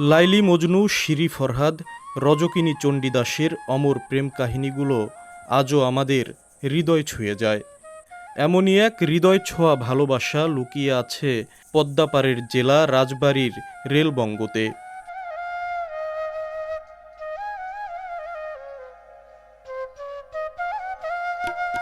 Laili Majnu, Siri Farhad, রজকিনী চণ্ডীদাসের অমর প্রেম কাহিনীগুলো আজও আমাদের হৃদয় ছুঁয়ে যায়। এমনই এক হৃদয় ছোঁয়া ভালোবাসা লুকিয়ে আছে পদ্মাপাড়ের জেলা রাজবাড়ির রেলবঙ্গতে।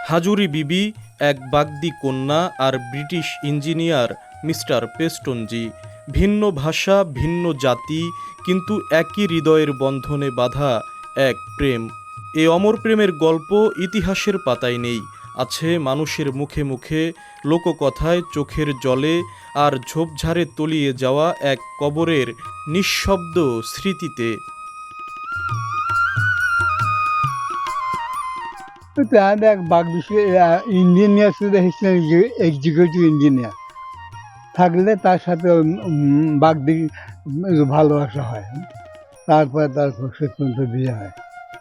হাজুরি বিবি, এক বাগদি কন্যা আর ব্রিটিশ ইঞ্জিনিয়ার মিস্টার পেস্টনজি ভিন্ন ভাষা, ভিন্ন জাতি, কিন্তু একই হৃদয়ের বন্ধনে বাঁধা এক প্রেম। এ অমর প্রেমের গল্প ইতিহাসের পাতায় নেই। আছে মানুষের মুখে মুখে, লোককথায় চোখের জলে, আর ঝোপঝাড়ে তলিয়ে যাওয়া এক কবরের নিঃশব্দ স্মৃতিতে। বাঘ ইঞ্জিনিয়ার শুধু এক্সিকিউটিভ ইঞ্জিনিয়ার থাকলে তার সাথে বাগদি ভালোবাসা হয়। তারপরে তার পর্যন্ত বিয়ে হয়।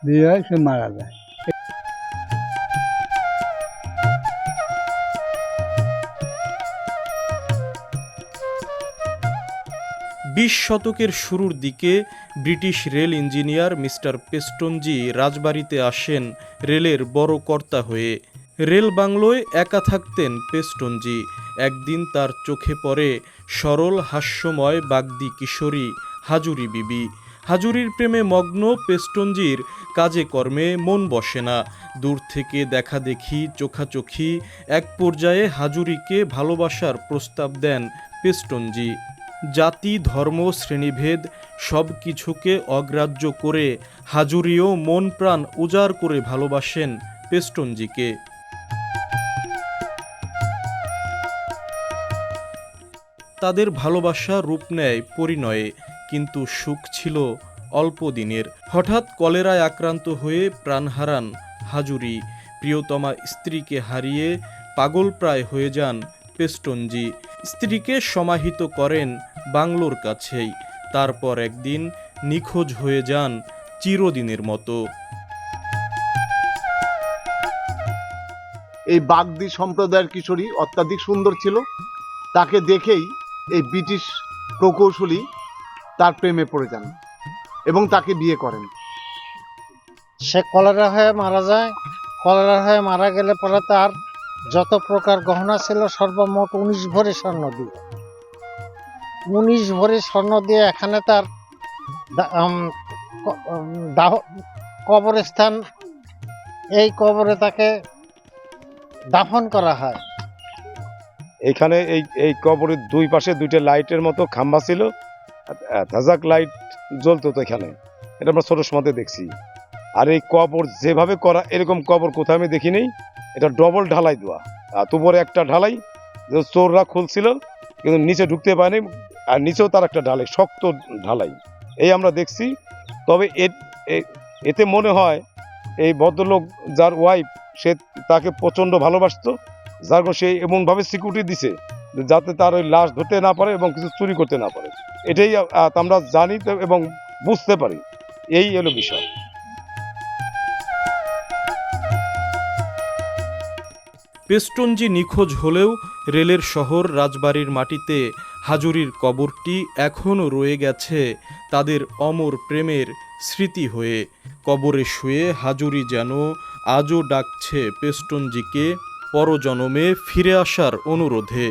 বিয়ে হয়, সে মারা যায়। বিশ শতকের শুরুর দিকে British rail engineer mister Pestonji রাজবাড়িতে আসেন রেলের বড় কর্তা হয়ে। রেল বাংলোয় একা থাকতেন পেস্টনজি। একদিন তার চোখে পড়ে সরল হাস্যময় বাগদি কিশোরী হাজুরি বিবি। হাজুরির প্রেমে মগ্ন পেস্টনজির কাজে কর্মে মন বসে না। দূর থেকে দেখা দেখি চোখাচোখি এক পর্যায়ে হাজুরিকে ভালোবাসার প্রস্তাব দেন পেস্টনজি জাতি, ধর্ম, শ্রেণীভেদ সব কিছুকে অগ্রাহ্য করে হাজুরিও মন প্রাণ উজাড় করে ভালোবাসেন পেস্টনজিকে তাদের ভালোবাসা রূপ নেয় পরিণয়ে, কিন্তু সুখ ছিল অল্প দিনের। হঠাৎ কলেরায় আক্রান্ত হয়ে প্রাণ হারান হাজুরি। প্রিয়তমা স্ত্রীকে হারিয়ে পাগল প্রায় হয়ে যান পেস্টনজি স্ত্রীকে সমাহিত করেন বাংলোর কাছেই। তারপর একদিন নিখোঁজ হয়ে যান চিরদিনের মতো। এই বাগদি সম্প্রদায়ের কিশোরী অত্যাধিক সুন্দর ছিল। তাকে দেখেই এই ব্রিটিশ প্রকৌশলী তার প্রেমে পড়ে যান এবং তাকে বিয়ে করেন। সে কলেরা হয়ে মারা যায়। কলেরা হয়ে মারা গেলে পরে তার যত প্রকার গহনা ছিল সর্বমোট উনিশ ভরি স্বর্ণ দিয়ে। উনিশ ভরি স্বর্ণ দিয়ে এখানে তার দাহ- কবরস্থান, এই কবরে তাকে দাফন করা হয়। এখানে এই এই কবরের দুই পাশে দুইটা লাইটের মতো খাম্বা ছিল। ধাজাক লাইট জ্বলতো তো এখানে। এটা আমরা ছোট সময় দেখছি। আর এই কবর যেভাবে করা, এরকম কবর কোথাও আমি দেখিনি। এটা ডবল ঢালাই দেওয়া। উপরে একটা ঢালাই চোররা খুলছিল, কিন্তু নিচে ঢুকতে পারেনি, আর নিচেও তার একটা ঢালাই, শক্ত ঢালাই। এই আমরা দেখছি। তবে এতে মনে হয়, এই ভদ্রলোক যার ওয়াইফ সে তাকে প্রচণ্ড ভালোবাসতো। যার কারণে সে এমনভাবে সিকিউরিটি দিছে যাতে তার ওই লাশ ধরতে না পারে এবং কিছু চুরি করতে না পারে। এটাই আমরা জানি এবং বুঝতে পারি। এই হলো বিষয়। পেস্টনজি নিখোঁজ হলেও রেলের শহর রাজবাড়ির মাটিতে হাজুরির কবরটি এখনও রয়ে গেছে তাদের অমর প্রেমের স্মৃতি হয়ে। কবরে শুয়ে হাজুরি যেন আজও ডাকছে পেস্টনজিকে পরজনমে ফিরে আসার অনুরোধে।